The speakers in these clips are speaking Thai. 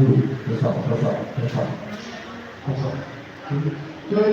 ดูทดสอบทดสอบทดสอบทดสอบเฮ้ย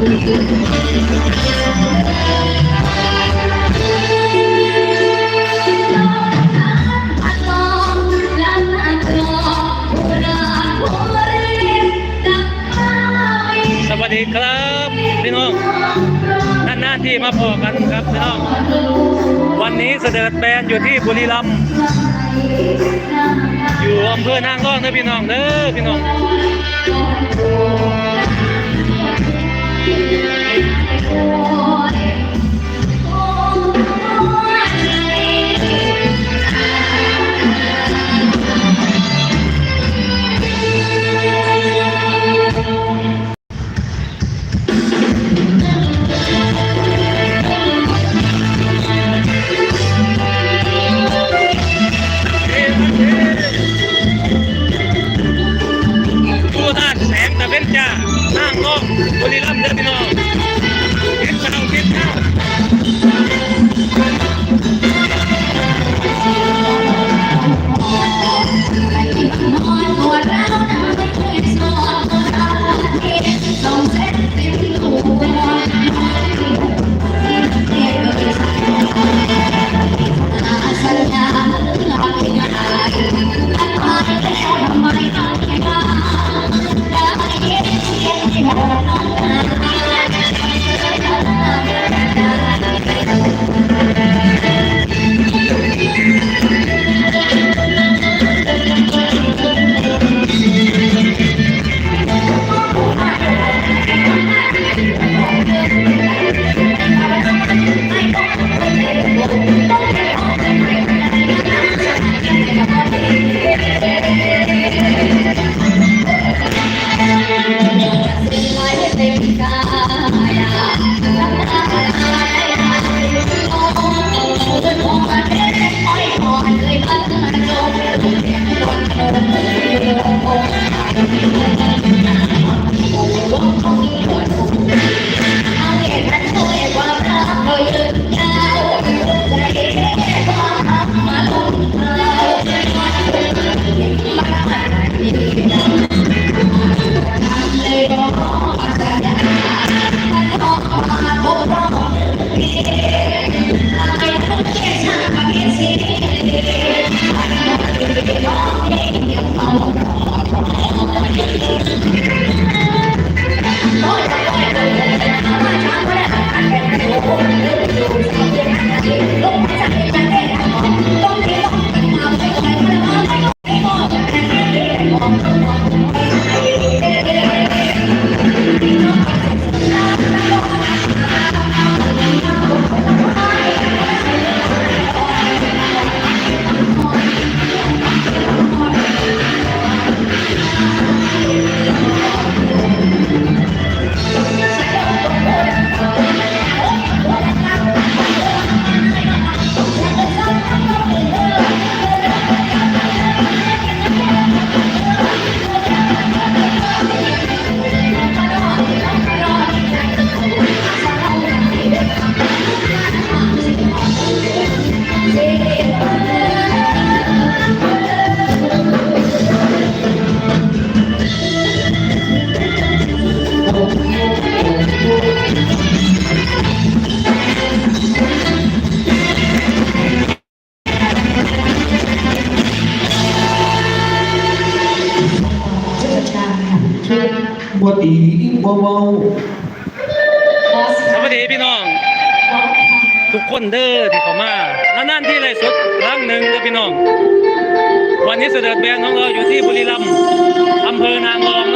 สวัสดีครับพี่น้องนานๆที่มาพอกันครับพี่น้องวันนี้เสด็จแบนอยู่ที่บุรีรัมย์อยู่อำเภอนางรองเด้อพี่น้องเด้อพี่น้อง Oh.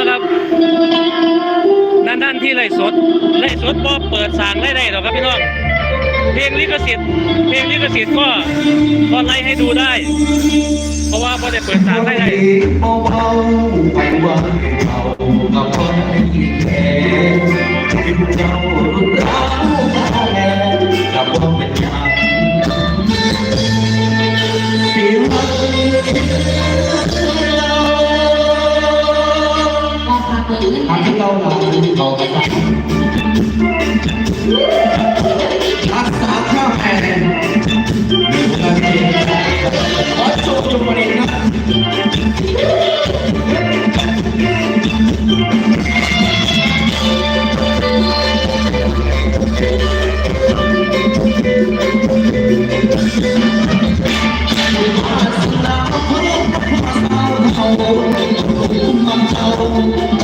อนางรองนะครับนานที่ไรสดไรสดบ่เปิดสางไรได้หรอกครับพี่น้องเพลงลิขสิทธิ์เพลงลิขสิทธิ์ก็ก็ไล่ให้ดูได้ เพราะว่าพอได้เปิดสามได้ไงเบาๆไปวันเขากับคนที่แค่เจ้ารุ่นเราพ่อแม่กับว่าเป็นอย่า 방송 나오나 나오다 아싸 아싸 어쩌고 저쩌고 했나 Oh,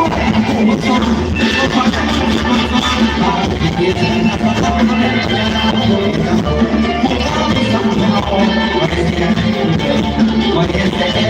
ขาย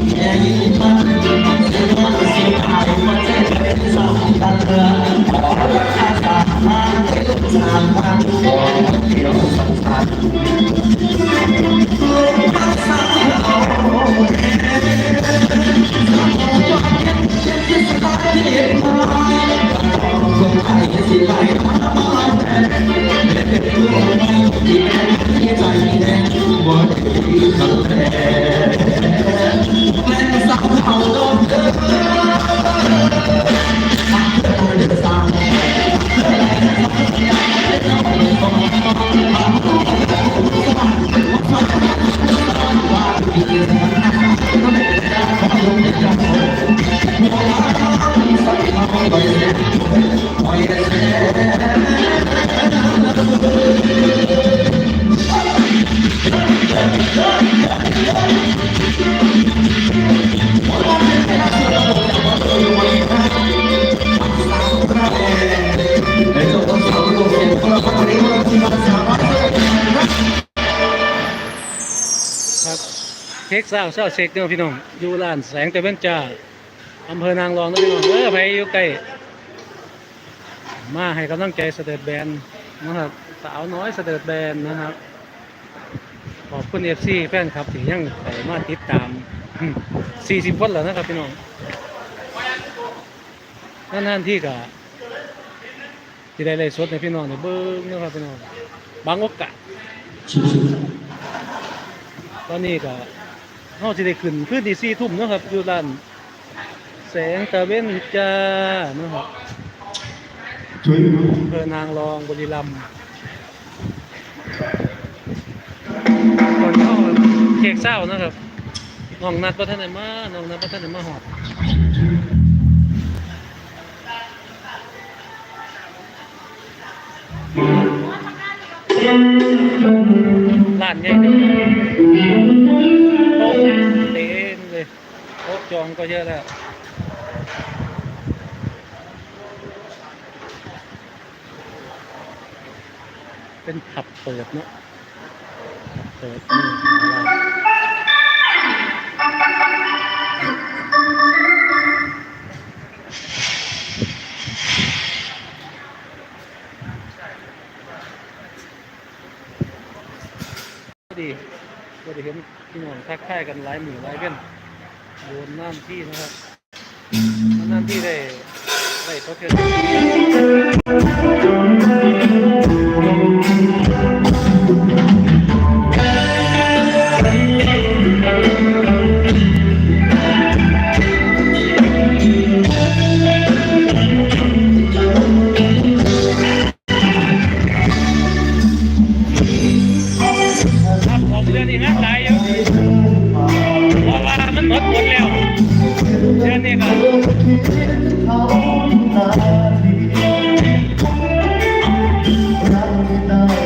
องข ครับเช็คเศร้าเศร้าเช็คเด้อพี่น้องอยู่ร้านแสงตะเวนจ้าอำเภอนางรองนะพี่น้องเออไปอยู่ใกล้มาให้กำลังใจสเตอร์แบนนะครับสาวน้อยสเตอร์แบนนะครับ คุณเอฟซีแฟนครับที่ยังไปมาติดตาม 40คนแล้วนะครับพี่น้องนั่นๆที่กะที่ได้ไล่สดในพี่น้องในเบิ้งนะครับพี่น้องบางโอกาสตอนนี้ก็เฮาสิได้ขึ้นขึ้นที่สี่ทุ่มเนาะครับอยู่ร้านแสงตะเวนจ้าเนาะครับช่วยดูอำเภอนางรองบุรีรัมย์ เค้กเศร้านะครับน้องนัดว่าท่านไหนมาน้องนัดว่าท่านไหนมาหอดร้านใหญ่เลยโต๊ะเต็มเลยโต๊ะจองก็เยอะแล้วเป็นผับเปิดเนาะเปิดนี่อะ ดีก็ดีเห็นพี่น้องทักทายกันหลายหมู่หลายเว้นโดนน้ำที่นะครับน้ำที่ได้ได้ทดเทือนครั kita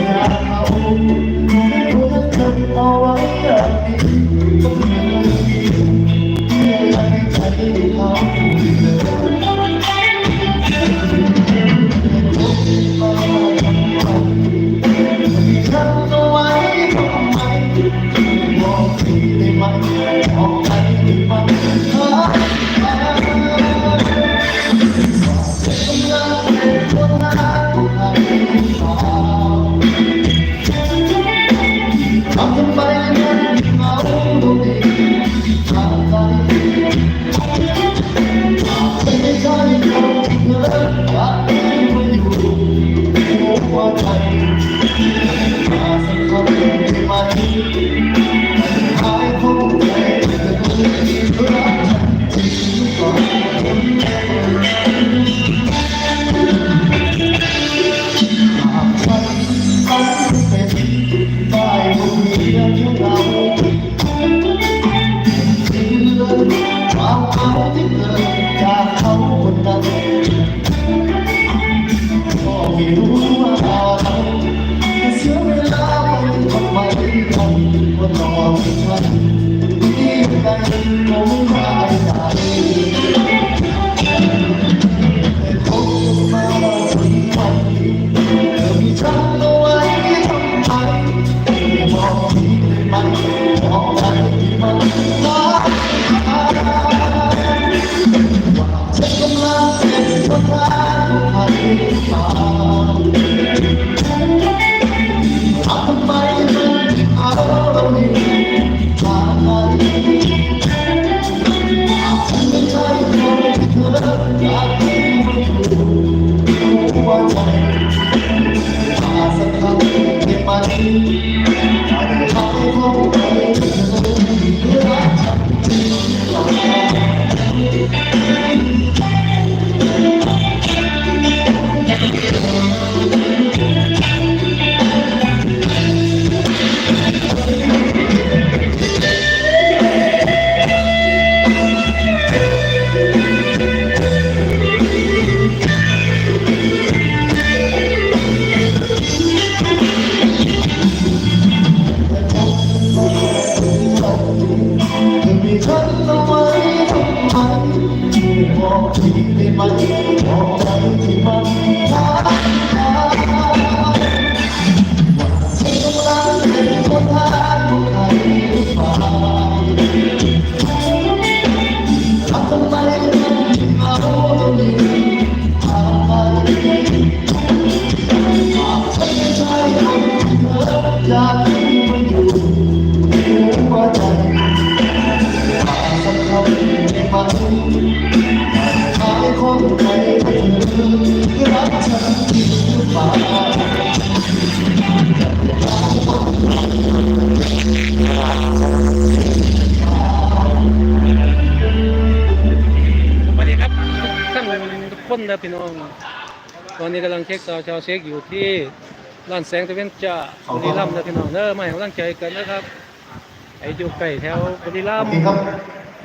ส วั คนนะพี่น้อง ตอนนี้กำลังเช็คซาวชาวเช็คอยู่ที่ร้านแสงตะเวนจ้าบุรีรัมย์นะพี่น้องเด้อมาให้กำลังใจกันนะครับไอ้อยู่ไก่แถวบุรีรัมย์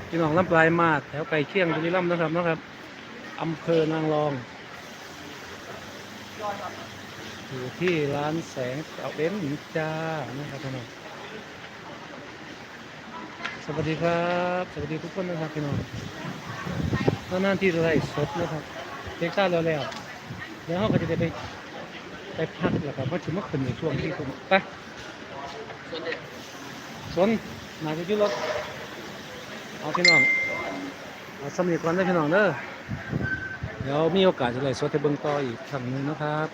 พี่น้องลำปลายมาดแถวไก่เชียงบุรีรัมย์นะครับนะครับอำเภอนางรอง อยู่ที่ร้านแสงเอาเอ็นจ้านะครับพี่น้องสวัสดีครับ สวัสดีทุกคนนะครับพี่น้องนานๆที่ไลฟ์สดนะครับ เด็กซ่าแล้วแล้วแล้วเขาก็จะได้ไปไปพักแล้วก็มาถึงเมื่อคืนในช่วงที่คุณไปสนมาจะยุ่รถเอาพี่น้องเอาสำเร็จก่อนได้พี่น้องเด้อเดี๋ยวมีโอกาสจะไลฟ์สดให้เบิ่งต่ออีกครั้งหนึงนะครับ